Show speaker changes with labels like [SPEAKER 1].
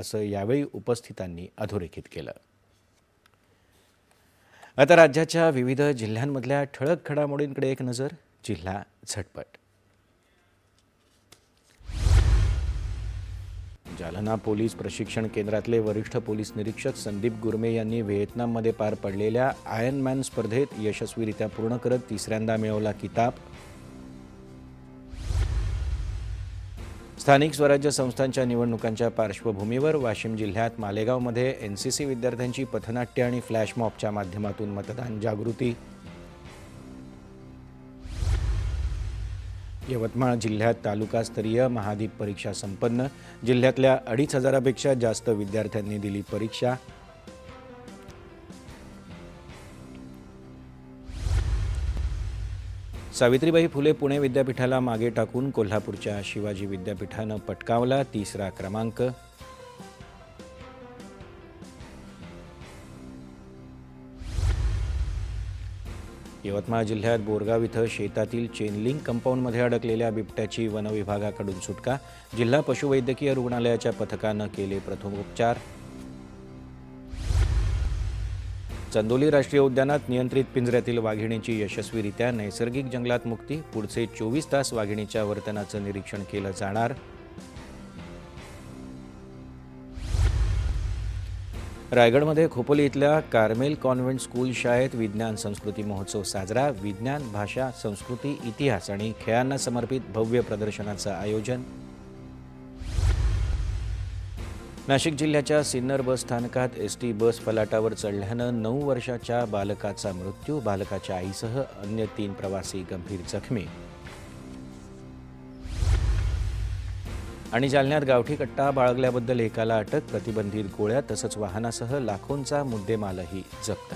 [SPEAKER 1] असं यावेळी उपस्थितांनी अधोरेखित केलं. आता राज्याच्या विविध जिल्ह्यांमधल्या ठळक घडामोडींकडे एक नजर जिल्हा झटपट. जालना पोलीस प्रशिक्षण केंद्रातले वरिष्ठ पोलीस निरीक्षक संदीप गुरमे यांनी व्हिएतनाममध्ये पार पडलेल्या आयर्नमॅन स्पर्धेत यशस्वीरित्या पूर्ण करत तिसऱ्यांदा मिळवला किताब. स्थानिक स्वराज्य संस्थांच्या निवडणुकांच्या पार्श्वभूमीवर वाशिम जिल्ह्यात मालेगावमध्ये एन सी सी विद्यार्थ्यांची पथनाट्य आणि फ्लॅशमॉबच्या माध्यमातून मतदान जागृती. यवतमाळ जिल्ह्यात तालुकास्तरीय महादीप परीक्षा संपन्न. जिल्ह्यातल्या अडीच हजारापेक्षा जास्त विद्यार्थ्यांनी दिली परीक्षा. सावित्रीबाई फुले पुणे विद्यापीठाला मागे टाकून कोल्हापूरच्या शिवाजी विद्यापीठानं पटकावला तिसरा क्रमांक. यवतमाळ जिल्ह्यात बोरगाव इथं शेतातील चेनलिंग कंपाऊंडमध्ये अडकलेल्या बिबट्याची वनविभागाकडून सुटका. जिल्हा पशुवैद्यकीय रुग्णालयाच्या पथकानं केले प्रथमोपचार. चंदोली राष्ट्रीय उद्यानात नियंत्रित पिंजऱ्यातील वाघिणीची यशस्वीरित्या नैसर्गिक जंगलात मुक्ती पुढचे चोवीस तास वाघिणीच्या वर्तनाचं निरीक्षण केलं जाणार. रायगडमध्ये खोपोली इथल्या कार्मेल कॉन्व्हेंट स्कूल शाळेत विज्ञान संस्कृती महोत्सव साजरा. विज्ञान भाषा संस्कृती इतिहास आणि खेळांना समर्पित भव्य प्रदर्शनाचं आयोजन नाशिक जिल्ह्याच्या सिन्नर बस स्थानकात एस टी बस फलाटावर चढल्यानं नऊ वर्षाच्या बालकाचा मृत्यू बालकाच्या आईसह अन्य तीन प्रवासी गंभीर जखमी. आणि जालन्यात गावठी कट्टा बाळगल्याबद्दल एकाला अटक प्रतिबंधित गोळ्या तसंच वाहनासह लाखोंचा मुद्देमालही जप्त